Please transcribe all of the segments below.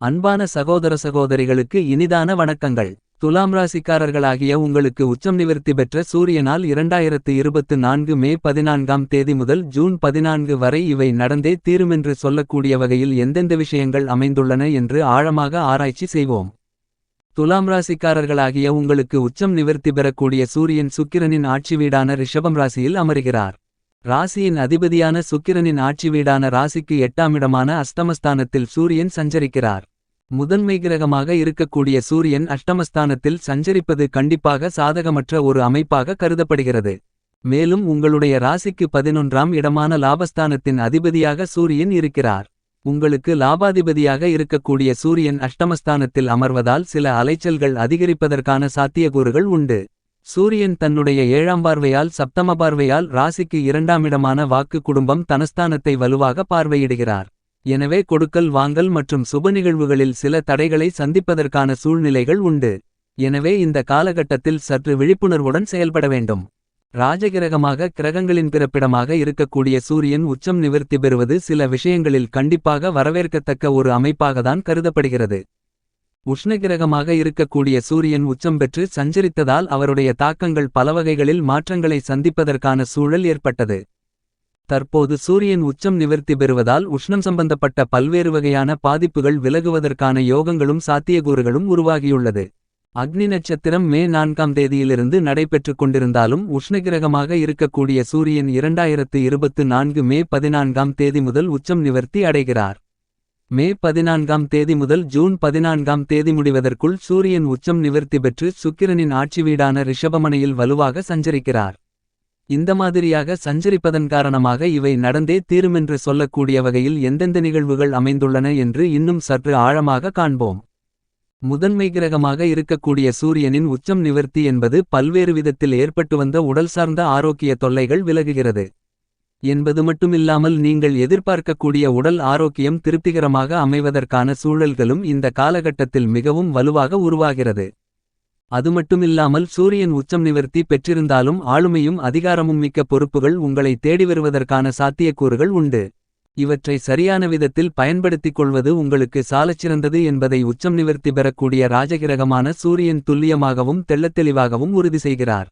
அன்பான சகோதர சகோதரிகளுக்கு இனிதான வணக்கங்கள். துலாம் ராசிக்காரர்களாகிய உங்களுக்கு உச்சம் நிவர்த்தி பெற்ற சூரியனால் இரண்டாயிரத்து இருபத்து நான்கு மே பதினான்காம் தேதி முதல் ஜூன் பதினான்கு வரை இவை நடந்தே தீருமென்று சொல்லக்கூடிய வகையில் எந்தெந்த விஷயங்கள் அமைந்துள்ளன என்று ஆழமாக ஆராய்ச்சி செய்வோம். துலாம் ராசிக்காரர்களாகிய உங்களுக்கு உச்சம் நிவர்த்தி பெறக்கூடிய சூரியன் சுக்கிரனின் ஆட்சி வீடான ரிஷபம் ராசியில் அமர்கிறார். ராசியின் அதிபதியான சுக்கிரனின் ஆட்சி வீடான ராசிக்கு எட்டாமிடமான அஸ்தமஸ்தானத்தில் சூரியன் சஞ்சரிக்கிறார். முதன்மை கிரகமாக இருக்கக்கூடிய சூரியன் அஷ்டமஸ்தானத்தில் சஞ்சரிப்பது கண்டிப்பாக சாதகமற்ற ஒரு அமைப்பாக கருதப்படுகிறது. மேலும் உங்களுடைய ராசிக்கு பதினொன்றாம் இடமான லாபஸ்தானத்தின் அதிபதியாக சூரியன் இருக்கிறார். உங்களுக்கு லாபாதிபதியாக இருக்கக்கூடிய சூரியன் அஷ்டமஸ்தானத்தில் அமர்வதால் சில அலைச்சல்கள் அதிகரிப்பதற்கான சாத்தியக்கூறுகள் உண்டு. சூரியன் தன்னுடைய ஏழாம் பார்வையால் சப்தம பார்வையால் ராசிக்கு இரண்டாமிடமான வாக்கு குடும்பம் தனஸ்தானத்தை வலுவாக பார்வையிடுகிறார். எனவே கொடுக்கல் வாங்கல் மற்றும் சுப நிகழ்வுகளில் சில தடைகளை சந்திப்பதற்கான சூழ்நிலைகள் உண்டு. எனவே இந்த காலகட்டத்தில் சற்று விழிப்புணர்வுடன் செயல்பட வேண்டும். ராஜகிரகமாக கிரகங்களின் பிறப்பிடமாக இருக்கக்கூடிய சூரியன் உச்சம் நிவர்த்தி பெறுவது சில விஷயங்களில் கண்டிப்பாக வரவேற்கத்தக்க ஒரு அமைப்பாகத்தான் கருதப்படுகிறது. உஷ்ணகிரகமாக இருக்கக்கூடிய சூரியன் உச்சம் பெற்று சஞ்சரித்ததால் அவருடைய தாக்கங்கள் பலவகைகளில் மாற்றங்களை சந்திப்பதற்கான சூழல் ஏற்பட்டது. தற்போது சூரியன் உச்சம் நிவர்த்தி பெறுவதால் உஷ்ணம் சம்பந்தப்பட்ட பல்வேறு வகையான பாதிப்புகள் விலகுவதற்கான யோகங்களும் சாத்தியக்கூறுகளும் உருவாகியுள்ளது. அக்னி நட்சத்திரம் மே நான்காம் தேதியிலிருந்து நடைபெற்றுக் கொண்டிருந்தாலும் உஷ்ணகிரகமாக இருக்கக்கூடிய சூரியன் இரண்டாயிரத்து இருபத்து நான்கு மே பதினான்காம் தேதி முதல் உச்சம் நிவர்த்தி அடைகிறார். மே பதினான்காம் தேதி முதல் ஜூன் பதினான்காம் தேதி முடிவதற்குள் சூரியன் உச்சம் நிவர்த்தி பெற்று சுக்கிரனின் ஆட்சி வீடான ரிஷபமனையில் வலுவாக சஞ்சரிக்கிறார். இந்த மாதிரியாக சஞ்சரிப்பதன் காரணமாக இவை நடந்தே தீருமென்று சொல்லக்கூடிய வகையில் எந்தெந்த நிகழ்வுகள் அமைந்துள்ளன என்று இன்னும் சற்று ஆழமாக காண்போம். முதன்மை கிரகமாக இருக்கக்கூடிய சூரியனின் உச்சம் நிவர்த்தி என்பது பல்வேறு விதத்தில் ஏற்பட்டு வந்த உடல் சார்ந்த ஆரோக்கிய தொல்லைகள் விலகுகிறது. என்பது மட்டுமில்லாமல் நீங்கள் எதிர்பார்க்கக்கூடிய உடல் ஆரோக்கியம் திருப்திகரமாக அமைவதற்கான சூழல்களும் இந்த காலகட்டத்தில் மிகவும் வலுவாக உருவாகிறது. அது மட்டுமில்லாமல் சூரியன் உச்சம் நிவர்த்தி பெற்றிருந்தாலும் ஆளுமையும் அதிகாரமும் மிக்க பொறுப்புகள் உங்களை தேடி வருவதற்கான சாத்தியக்கூறுகள் உண்டு. இவற்றை சரியான விதத்தில் பயன்படுத்திக் கொள்வது உங்களுக்கு சாலச்சிறந்தது என்பதை உச்சம் நிவர்த்தி பெறக்கூடிய ராஜகிரகமான சூரியன் துல்லியமாகவும் தெள்ளத்தெளிவாகவும் உறுதி செய்கிறார்.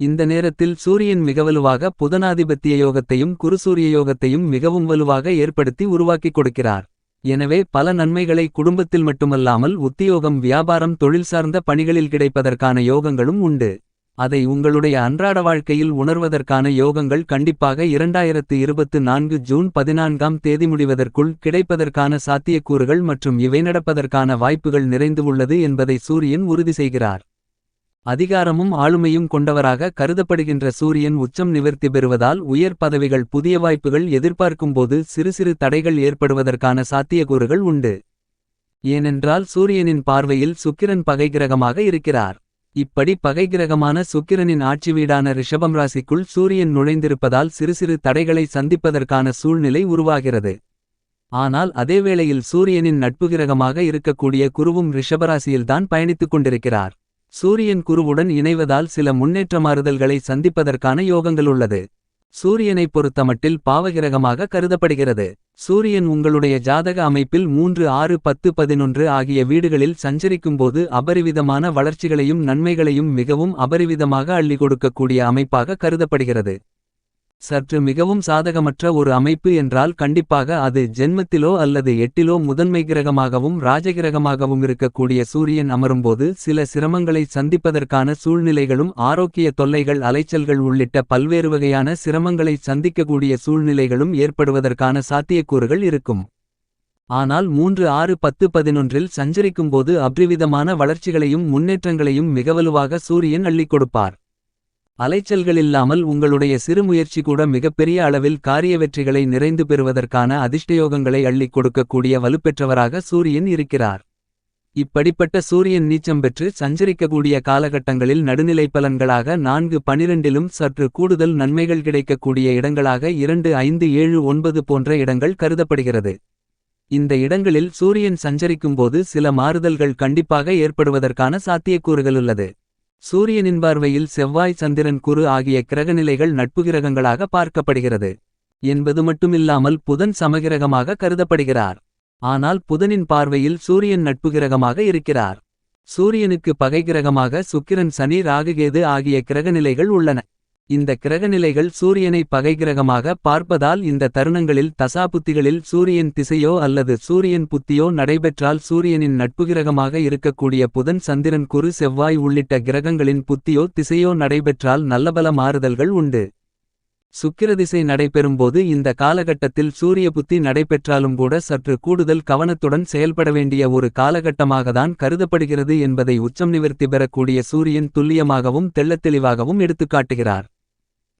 இந்த நேரத்தில் சூரியன் மிக வலுவாக புதனாதிபத்திய யோகத்தையும் குருசூரிய யோகத்தையும் மிகவும் வலுவாக ஏற்படுத்தி உருவாக்கிக் கொடுக்கிறார். எனவே பல நன்மைகளை குடும்பத்தில் மட்டுமல்லாமல் உத்தியோகம் வியாபாரம் தொழில் சார்ந்த பணிகளில் கிடைப்பதற்கான யோகங்களும் உண்டு. அதை உங்களுடைய அன்றாட வாழ்க்கையில் உணர்வதற்கான யோகங்கள் கண்டிப்பாக இரண்டாயிரத்து இருபத்து நான்கு ஜூன் பதினான்காம் தேதி முடிவதற்குள் கிடைப்பதற்கான சாத்தியக்கூறுகள் மற்றும் இவை நடப்பதற்கான வாய்ப்புகள் நிறைந்து உள்ளது என்பதை சூரியன் உறுதி செய்கிறார். அதிகாரமும் ஆளுமையும் கொண்டவராக கருதப்படுகின்ற சூரியன் உச்சம் நிவர்த்தி பெறுவதால் உயர் பதவிகள் புதிய வாய்ப்புகள் எதிர்பார்க்கும்போது சிறு சிறு தடைகள் ஏற்படுவதற்கான சாத்தியக்கூறுகள் உண்டு. ஏனென்றால் சூரியனின் பார்வையில் சுக்கிரன் பகை கிரகமாக இருக்கிறார். இப்படி பகைகிரகமான சுக்கிரனின் ஆட்சி வீடான ரிஷபம் ராசிக்குள் சூரியன் நுழைந்திருப்பதால் சிறு சிறு தடைகளை சந்திப்பதற்கான சூழ்நிலை உருவாகிறது. ஆனால் அதேவேளையில் சூரியனின் நட்பு கிரகமாக இருக்கக்கூடிய குருவும் ரிஷபராசியில்தான் பயணித்துக் கொண்டிருக்கிறார். சூரியன் குருவுடன் இணைவதால் சில முன்னேற்றமாறுதல்களை சந்திப்பதற்கான யோகங்கள் உள்ளது. சூரியனைப் பொறுத்தமட்டில் பாவகிரகமாக கருதப்படுகிறது. சூரியன் உங்களுடைய ஜாதக அமைப்பில் மூன்று ஆறு பத்து பதினொன்று ஆகிய வீடுகளில் சஞ்சரிக்கும்போது அபரிவிதமான வளர்ச்சிகளையும் நன்மைகளையும் மிகவும் அபரிவிதமாக அள்ளி கொடுக்கக்கூடிய அமைப்பாக கருதப்படுகிறது. சற்று மிகவும் சாதகமற்ற ஒரு அமைப்பு என்றால் கண்டிப்பாக அது ஜென்மத்திலோ அல்லது எட்டிலோ முதன்மை கிரகமாகவும் ராஜகிரகமாகவும் இருக்கக்கூடிய சூரியன் அமரும்போது சில சிரமங்களை சந்திப்பதற்கான சூழ்நிலைகளும் ஆரோக்கிய தொல்லைகள் அலைச்சல்கள் உள்ளிட்ட பல்வேறு வகையான சிரமங்களை சந்திக்கக்கூடிய சூழ்நிலைகளும் ஏற்படுவதற்கான சாத்தியக்கூறுகள் இருக்கும். ஆனால் மூன்று ஆறு பத்து பதினொன்றில் சஞ்சரிக்கும்போது அப்ரிவிதமான வளர்ச்சிகளையும் முன்னேற்றங்களையும் மிகவலுவாக சூரியன் அள்ளிக் கொடுப்பார். அலைச்சல்களில்லாமல் உங்களுடைய சிறு முயற்சி கூட மிகப்பெரிய அளவில் காரிய வெற்றிகளை நிறைந்து பெறுவதற்கான அதிர்ஷ்டயோகங்களை அள்ளிக் கொடுக்கக்கூடிய வலுப்பெற்றவராக சூரியன் இருக்கிறார். இப்படிப்பட்ட சூரியன் நீச்சம் பெற்று சஞ்சரிக்கக்கூடிய காலகட்டங்களில் நடுநிலை பலன்களாக நான்கு பனிரெண்டிலும் சற்று கூடுதல் நன்மைகள் கிடைக்கக்கூடிய இடங்களாக இரண்டு ஐந்து ஏழு ஒன்பது போன்ற இடங்கள் கருதப்படுகிறது. இந்த இடங்களில் சூரியன் சஞ்சரிக்கும்போது சில மாறுதல்கள் கண்டிப்பாக ஏற்படுவதற்கான சாத்தியக்கூறுகள் உள்ளது. சூரியனின் பார்வையில் செவ்வாய் சந்திரன் குரு ஆகிய கிரகநிலைகள் நட்பு கிரகங்களாக பார்க்கப்படுகிறது. என்பது மட்டுமில்லாமல் புதன் சமகிரகமாக கருதப்படுகிறார். ஆனால் புதனின் பார்வையில் சூரியன் நட்பு கிரகமாக இருக்கிறார். சூரியனுக்கு பகை கிரகமாக சுக்கிரன் சனி ராகுகேது ஆகிய கிரகநிலைகள் உள்ளன. இந்த கிரகநிலைகள் சூரியனை பகைகிரகமாக பார்ப்பதால் இந்த தருணங்களில் தசாபுத்திகளில் சூரியன் திசையோ அல்லது சூரியன் புத்தியோ நடைபெற்றால் சூரியனின் நட்பு கிரகமாக இருக்கக்கூடிய புதன் சந்திரன் குரு செவ்வாய் உள்ளிட்ட கிரகங்களின் புத்தியோ திசையோ நடைபெற்றால் நல்லபல மாறுதல்கள் உண்டு. சுக்கிரதிசை நடைபெறும்போது இந்த காலகட்டத்தில் சூரிய புத்தி நடைபெற்றாலும் கூட சற்று கூடுதல் கவனத்துடன் செயல்பட வேண்டிய ஒரு காலகட்டமாகத்தான் கருதப்படுகிறது என்பதை உச்சம் நிவர்த்தி பெறக்கூடிய சூரியன் துல்லியமாகவும் தெள்ளத்தெளிவாகவும் எடுத்துக்காட்டுகிறார்.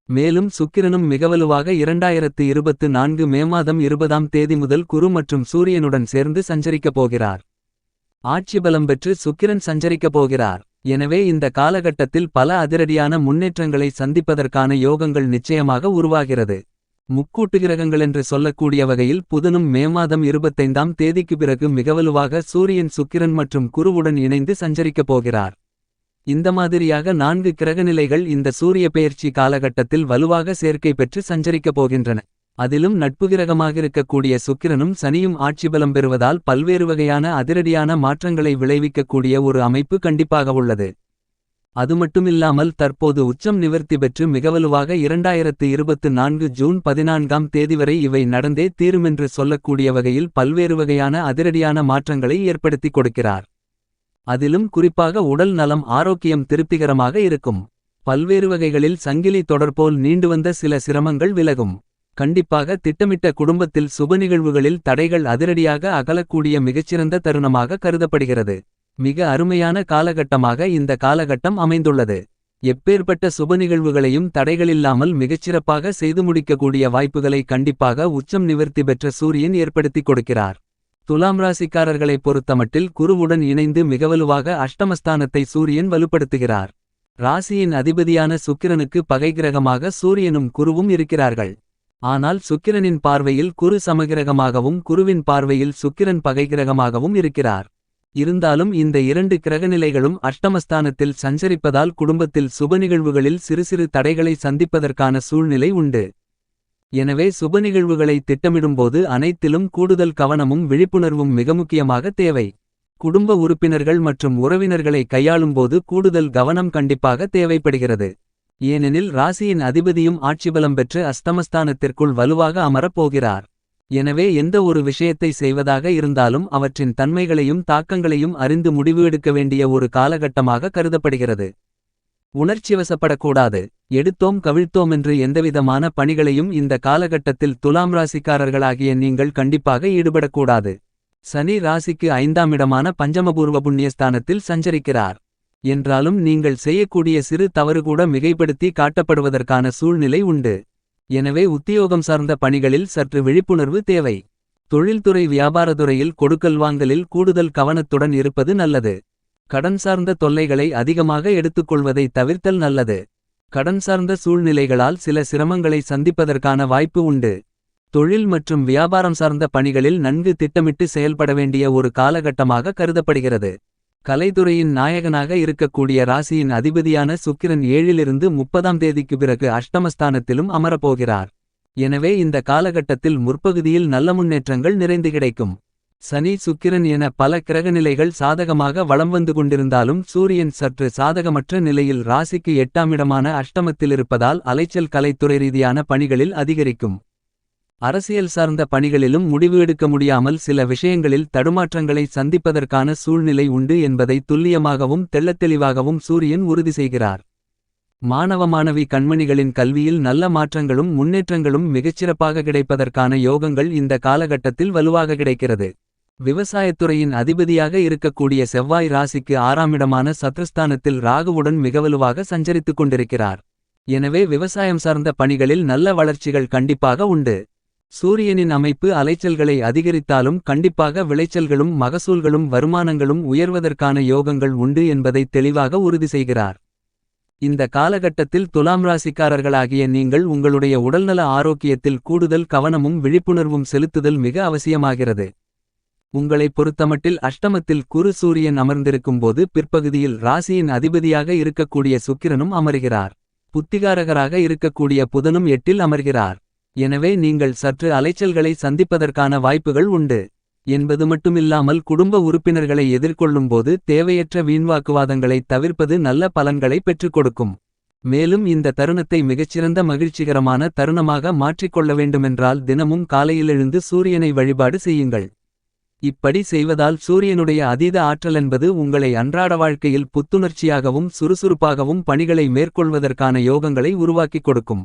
மேலும் சுக்கிரனும் மிகவலுவாக இரண்டாயிரத்து இருபத்து நான்கு மே மாதம் இருபதாம் தேதி முதல் குரு மற்றும் சூரியனுடன் சேர்ந்து சஞ்சரிக்கப் போகிறார். ஆட்சி பலம் பெற்று சுக்கிரன் சஞ்சரிக்கப் போகிறார். எனவே இந்த காலகட்டத்தில் பல அதிரடியான முன்னேற்றங்களை சந்திப்பதற்கான யோகங்கள் நிச்சயமாக உருவாகிறது. முக்கூட்டு கிரகங்கள் என்று சொல்லக்கூடிய வகையில் புதனும் மே மாதம் இருபத்தைந்தாம் தேதிக்கு பிறகு மிகவலுவாக சூரியன் சுக்கிரன் மற்றும் குருவுடன் இணைந்து சஞ்சரிக்கப் போகிறார். இந்த மாதிரியாக நான்கு கிரகநிலைகள் இந்த சூரிய பெயர்ச்சி காலகட்டத்தில் வலுவாக சேர்க்கை பெற்று சஞ்சரிக்கப் போகின்றன. அதிலும் நட்பு கிரகமாக இருக்கக்கூடிய சுக்கிரனும் சனியும் ஆட்சி பலம் பெறுவதால் பல்வேறு வகையான அதிரடியான மாற்றங்களை விளைவிக்கக்கூடிய ஒரு அமைப்பு கண்டிப்பாக உள்ளது. அது மட்டுமில்லாமல் தற்போது உச்சம் நிவர்த்தி பெற்று மிகவலுவாக இரண்டாயிரத்து இருபத்து நான்கு ஜூன் பதினான்காம் தேதி வரை இவை நடந்தே தீருமென்று சொல்லக்கூடிய வகையில் பல்வேறு வகையான அதிரடியான மாற்றங்களை ஏற்படுத்தி கொடுக்கிறார். அதிலும் குறிப்பாக உடல் நலம் ஆரோக்கியம் திருப்திகரமாக இருக்கும். பல்வேறு வகைகளில் சங்கிலி தொடர்போல் நீண்டு வந்த சில சிரமங்கள் விலகும். கண்டிப்பாக திட்டமிட்ட குடும்பத்தில் சுப நிகழ்வுகளில் தடைகள் அதிரடியாக அகலக்கூடிய மிகச்சிறந்த தருணமாக கருதப்படுகிறது. மிக அருமையான காலகட்டமாக இந்த காலகட்டம் அமைந்துள்ளது. எப்பேற்பட்ட சுப நிகழ்வுகளையும் தடைகளில்லாமல் மிகச்சிறப்பாக செய்து முடிக்கக்கூடிய வாய்ப்புகளை கண்டிப்பாக உச்சம் நிவர்த்தி பெற்ற சூரியன் ஏற்படுத்திக் கொடுக்கிறார். துலாம் ராசிக்காரர்களைப் பொறுத்தமட்டில் குருவுடன் இணைந்து மிகவலுவாக அஷ்டமஸ்தானத்தை சூரியன் வலுப்படுத்துகிறார். ராசியின் அதிபதியான சுக்கிரனுக்கு பகை கிரகமாக சூரியனும் குருவும் இருக்கிறார்கள். ஆனால் சுக்கிரனின் பார்வையில் குரு சமகிரகமாகவும் குருவின் பார்வையில் சுக்கிரன் பகைகிரகமாகவும் இருக்கிறார். இருந்தாலும் இந்த இரண்டு கிரகநிலைகளும் அஷ்டமஸ்தானத்தில் சஞ்சரிப்பதால் குடும்பத்தில் சுப நிகழ்வுகளில் சிறு சிறு தடைகளை சந்திப்பதற்கான சூழ்நிலை உண்டு. எனவே சுப நிகழ்வுகளை திட்டமிடும்போது அனைத்திலும் கூடுதல் கவனமும் விழிப்புணர்வும் மிக முக்கியமாக தேவை. குடும்ப உறுப்பினர்கள் மற்றும் உறவினர்களை கையாளும்போது கூடுதல் கவனம் கண்டிப்பாக தேவைப்படுகிறது. ஏனெனில் ராசியின் அதிபதியும் ஆட்சிபலம் பெற்று அஸ்தமஸ்தானத்திற்குள் வலுவாக அமரப் போகிறார். எனவே எந்த ஒரு விஷயத்தை செய்வதாக இருந்தாலும் அவற்றின் தன்மைகளையும் தாக்கங்களையும் அறிந்து முடிவு எடுக்க வேண்டிய ஒரு காலகட்டமாக கருதப்படுகிறது. உணர்ச்சிவசப்படக்கூடாது. எடுத்தோம் கவிழ்த்தோம் என்று எந்தவிதமான பணிகளையும் இந்த காலகட்டத்தில் துலாம் ராசிக்காரர்களாகிய நீங்கள் கண்டிப்பாக ஈடுபடக்கூடாது. சனி ராசிக்கு ஐந்தாம் இடமான பஞ்சமபூர்வ புண்ணியஸ்தானத்தில் சஞ்சரிக்கிறார். என்றாலும் நீங்கள் செய்யக்கூடிய சிறு தவறு கூட மிகைப்படுத்தி காட்டப்படுவதற்கான சூழ்நிலை உண்டு. எனவே உத்தியோகம் சார்ந்த பணிகளில் சற்று விழிப்புணர்வு தேவை. தொழில்துறை வியாபாரத்துறையில் கொடுக்கல் வாங்கலில் கூடுதல் கவனத்துடன் இருப்பது நல்லது. கடன் சார்ந்த தொல்லைகளை அதிகமாக எடுத்துக்கொள்வதை தவிர்த்தல் நல்லது. கடன் சார்ந்த சூழ்நிலைகளால் சில சிரமங்களை சந்திப்பதற்கான வாய்ப்பு உண்டு. தொழில் மற்றும் வியாபாரம் சார்ந்த பணிகளில் நன்கு திட்டமிட்டு செயல்பட வேண்டிய ஒரு காலகட்டமாக கருதப்படுகிறது. கலைத்துறையின் நாயகனாக இருக்கக்கூடிய ராசியின் அதிபதியான சுக்கிரன் ஏழிலிருந்து முப்பதாம் தேதிக்கு பிறகு அஷ்டமஸ்தானத்திலும் அமரப்போகிறார். எனவே இந்த காலகட்டத்தில் முற்பகுதியில் நல்ல முன்னேற்றங்கள் நிறைந்து கிடைக்கும். சனி சுக்கிரன் என பல கிரகநிலைகள் சாதகமாக வலம் வந்து கொண்டிருந்தாலும் சூரியன் சற்று சாதகமற்ற நிலையில் ராசிக்கு எட்டாம் இடமான அலைச்சல் கலைத்துறை ரீதியான பணிகளில் அதிகரிக்கும். அரசியல் சார்ந்த பணிகளிலும் முடிவு எடுக்க முடியாமல் சில விஷயங்களில் தடுமாற்றங்களை சந்திப்பதற்கான சூழ்நிலை உண்டு என்பதை துல்லியமாகவும் தெள்ளத்தெளிவாகவும் சூரியன் உறுதி செய்கிறார். மாணவ மாணவி கண்மணிகளின் கல்வியில் நல்ல மாற்றங்களும் முன்னேற்றங்களும் மிகச்சிறப்பாக கிடைப்பதற்கான யோகங்கள் இந்த காலகட்டத்தில் வலுவாக கிடைக்கிறது. விவசாயத்துறையின் அதிபதியாக இருக்கக்கூடிய செவ்வாய் ராசிக்கு ஆறாமிடமான சத்ருஸ்தானத்தில் ராகுவுடன் மிகவலுவாக சஞ்சரித்துக் கொண்டிருக்கிறார். எனவே விவசாயம் சார்ந்த பணிகளில் நல்ல வளர்ச்சிகள் கண்டிப்பாக உண்டு. சூரியனின் அமைப்பு அலைச்சல்களை அதிகரித்தாலும் கண்டிப்பாக விளைச்சல்களும் மகசூல்களும் வருமானங்களும் உயர்வதற்கான யோகங்கள் உண்டு என்பதை தெளிவாக உறுதி செய்கிறார். இந்த காலகட்டத்தில் துலாம் ராசிக்காரர்களாகிய நீங்கள் உங்களுடைய உடல்நல ஆரோக்கியத்தில் கூடுதல் கவனமும் விழிப்புணர்வும் செலுத்துதல் மிக அவசியமாகிறது. உங்களைப் பொறுத்தமட்டில் அஷ்டமத்தில் குரு சூரியன் அமர்ந்திருக்கும்போது பிற்பகுதியில் ராசியின் அதிபதியாக இருக்கக்கூடிய சுக்கிரனும் அமர்கிறார். புத்திகாரகராக இருக்கக்கூடிய புதனும் எட்டில் அமர்கிறார். எனவே நீங்கள் சற்று அலைச்சல்களை சந்திப்பதற்கான வாய்ப்புகள் உண்டு. என்பது மட்டுமில்லாமல் குடும்ப உறுப்பினர்களை எதிர்கொள்ளும்போது தேவையற்ற வீண்வாக்குவாதங்களை தவிர்ப்பது நல்ல பலன்களை பெற்றுக் கொடுக்கும். மேலும் இந்த தருணத்தை மிகச்சிறந்த மகிழ்ச்சிகரமான தருணமாக மாற்றிக்கொள்ள வேண்டுமென்றால் தினமும் காலையில் எழுந்து சூரியனை வழிபாடு செய்யுங்கள். இப்படி செய்வதால் சூரியனுடைய அதீத ஆற்றலென்பது உங்களை அன்றாட வாழ்க்கையில் புத்துணர்ச்சியாகவும் சுறுசுறுப்பாகவும் பணிகளை மேற்கொள்வதற்கான யோகங்களை உருவாக்கிக் கொடுக்கும்.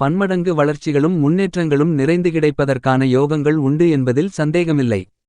பன்மடங்கு வளர்ச்சிகளும் முன்னேற்றங்களும் நிறைந்து கிடைப்பதற்கான யோகங்கள் உண்டு என்பதில் சந்தேகமில்லை.